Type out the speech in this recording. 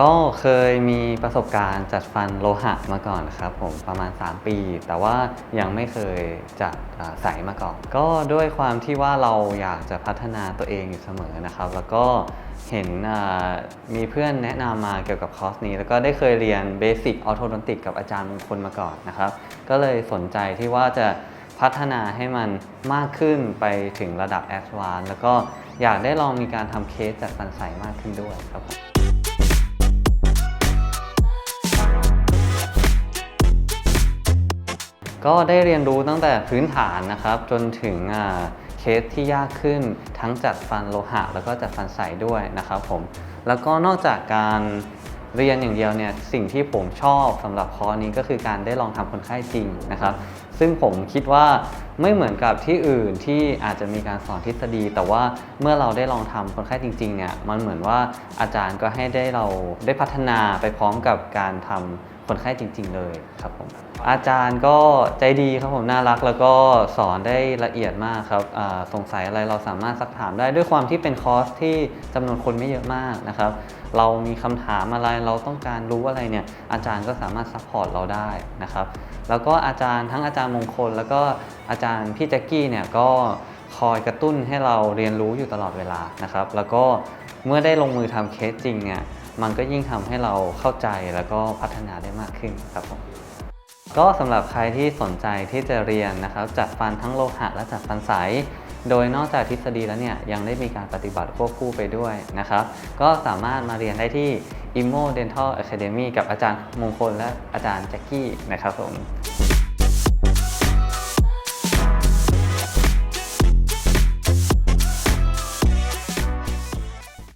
ก็เคยมีประสบการณ์จัดฟันโลหะมาก่อนครับผมประมาณ 3 ปี แต่ว่ายังไม่เคยจัดใสมาก่อน ก็ด้วยความที่ว่าเราอยากจะพัฒนาตัวเองอยู่เสมอนะครับ แล้วก็เห็นมีเพื่อนแนะนำมาเกี่ยวกับคอร์สนี้ แล้วก็ได้เคยเรียนเบสิกออโท d ดนติกกับอาจารย์มงคลมาก่อนนะครับ ก็เลยสนใจที่ว่าจะพัฒนาให้มันมากขึ้นไปถึงระดับแอดวานแล้วก็อยากได้ลองมีการทำเคสจัดฟันใสมากขึ้นด้วยครับ ก็ได้เรียนรู้ตั้งแต่พื้นฐานนะครับ จนถึงเคสที่ยากขึ้นทั้งจัดฟันโลหะ แล้วก็จัดฟันใสด้วยนะครับผมแล้วก็นอกจากการเรียนอย่างเดียวเนี่ยสิ่งที่ผมชอบสำหรับคอร์สนี้ก็คือการได้ลองทำคนไข้จริงนะครับ ซึ่งผมคิดว่าไม่เหมือนกับที่อื่นที่อาจจะมีการสอนทฤษฎี แต่ว่าเมื่อเราได้ลองทำคนไข้จริงๆเนี่ยมันเหมือนว่าอาจารย์ก็ให้ได้เราได้พัฒนาไปพร้อมกับการทำคนไข้จริง ๆ เลยครับผมอาจารย์ก็ใจดีครับผมน่ารักแล้วก็สอนได้ละเอียดมากครับสงสัยอะไรเราสามารถซักถามได้ด้วยความที่เป็นคอร์สที่จำนวนคนไม่เยอะมากนะครับ เรามีคำถามอะไรเราต้องการรู้อะไรเนี่ยอาจารย์ก็สามารถซัพพอร์ตเราได้นะครับ แล้วก็อาจารย์ทั้งอาจารย์มงคล แล้วก็อาจารย์พี่แจ็คกี้เนี่ยก็คอยกระตุ้นให้เราเรียนรู้อยู่ตลอดเวลานะครับ แล้วก็เมื่อได้ลงมือทำเคสจริงเนี่ยมันก็ยิ่งทำให้เราเข้าใจแล้วก็พัฒนาได้มากขึ้นครับผมก็สำหรับใครที่สนใจที่จะเรียนนะครับจัดฟันทั้งโลหะและจัดฟันใสโดยนอกจากทฤษฎีแล้วเนี่ยยังได้มีการปฏิบัติควบคู่ไปด้วยนะครับ ก็สามารถมาเรียนได้ที่ Imo Dental Academy กับอาจารย์มงคลและอาจารย์แจ็คกี้นะครับผม